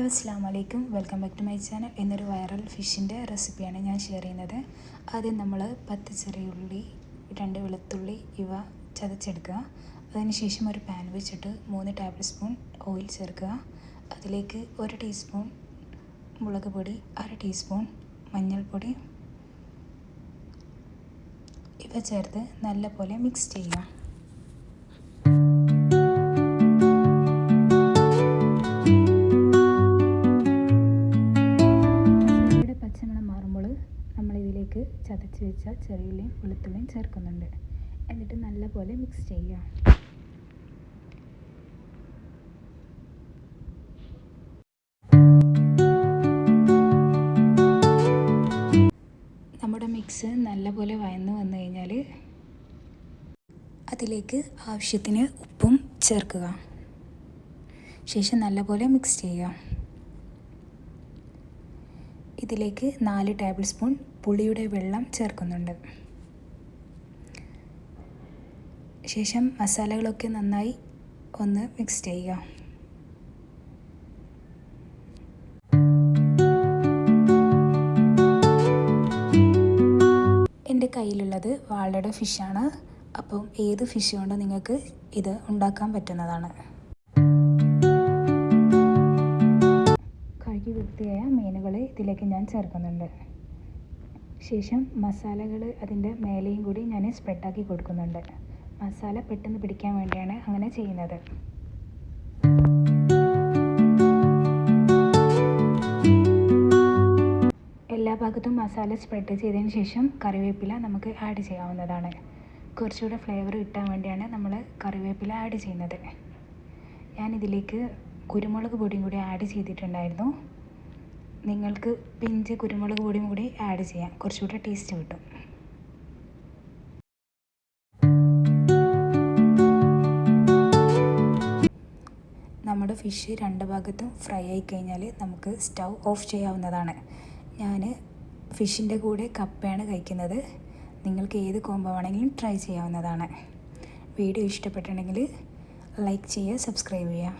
അസ്സാം വലൈക്കും welcome back to my channel. എന്നൊരു വൈറൽ ഫിഷിന്റെ റെസിപ്പിയാണ് ഞാൻ ഷെയർ ചെയ്യുന്നത്. ആദ്യം നമ്മൾ പത്ത് ചെറിയുള്ളി രണ്ട് വെളുത്തുള്ളി ഇവ ചതച്ചെടുക്കുക. അതിനുശേഷം ഒരു പാൻ വെച്ചിട്ട് മൂന്ന് ടേബിൾ സ്പൂൺ ഓയിൽ ചേർക്കുക. അതിലേക്ക് ഒരു ടീസ്പൂൺ മുളക് പൊടി അര ടീസ്പൂൺ മഞ്ഞൾപ്പൊടി. ഇവ ചേർത്ത് നല്ലപോലെ മിക്സ് ചെയ്യുക. ചതച്ച് വെച്ച ചെറിയുള്ളിയും വെളുത്തുള്ളിയും ചേർക്കുന്നുണ്ട്. എന്നിട്ട് നല്ലപോലെ മിക്സ് ചെയ്യുക. നമ്മുടെ മിക്സ് നല്ലപോലെ വയന്ന് വന്നു കഴിഞ്ഞാൽ അതിലേക്ക് ആവശ്യത്തിന് ഉപ്പും ചേർക്കുക. ശേഷം നല്ലപോലെ മിക്സ് ചെയ്യുക. ഇതിലേക്ക് നാല് ടേബിൾ സ്പൂൺ പുളിയുടെ വെള്ളം ചേർക്കുന്നുണ്ട്. ശേഷം മസാലകളൊക്കെ നന്നായി ഒന്ന് മിക്സ് ചെയ്യുക. എന്റെ കയ്യിലുള്ളത് വാളയുടെ ഫിഷാണ്. അപ്പം ഏത് ഫിഷ് കൊണ്ടും നിങ്ങൾക്ക് ഇത് ഉണ്ടാക്കാൻ പറ്റുന്നതാണ്. കഴുകി വൃത്തിയായ ഇതിലേക്ക് ഞാൻ ചേർക്കുന്നുണ്ട്. ശേഷം മസാലകൾ അതിന്റെ മേലെയും കൂടി ഞാൻ സ്പ്രെഡാക്കി കൊടുക്കുന്നുണ്ട്. മസാല പെട്ടെന്ന് പിടിക്കാൻ വേണ്ടിയാണ് അങ്ങനെ ചെയ്യുന്നത്. എല്ലാ ഭാഗത്തും മസാല സ്പ്രെഡ് ചെയ്തതിന് ശേഷം കറിവേപ്പില നമുക്ക് ആഡ് ചെയ്യാവുന്നതാണ്. കുറച്ചുകൂടെ ഫ്ലേവർ കിട്ടാൻ വേണ്ടിയാണ് നമ്മൾ കറിവേപ്പില ആഡ് ചെയ്യുന്നത്. ഞാനിതിലേക്ക് കുരുമുളക് പൊടിയും കൂടി ആഡ് ചെയ്തിട്ടുണ്ടായിരുന്നു. നിങ്ങൾക്ക് പിഞ്ച് കുരുമുളക് പൊടിയും കൂടി ആഡ് ചെയ്യാം. കുറച്ചുകൂടെ ടേസ്റ്റ് കിട്ടും. നമ്മുടെ ഫിഷ് രണ്ട് ഭാഗത്തും ഫ്രൈ ആയി കഴിഞ്ഞാൽ നമുക്ക് സ്റ്റൗ ഓഫ് ചെയ്യാവുന്നതാണ്. ഞാൻ ഫിഷിന്റെ കൂടെ കപ്പയാണ് കഴിക്കുന്നത്. നിങ്ങൾക്ക് ഏത് കോംബോ വേണമെങ്കിലും ട്രൈ ചെയ്യാവുന്നതാണ്. വീഡിയോ ഇഷ്ടപ്പെട്ടിട്ടുണ്ടെങ്കിൽ ലൈക്ക് ചെയ്യുക സബ്സ്ക്രൈബ് ചെയ്യുക.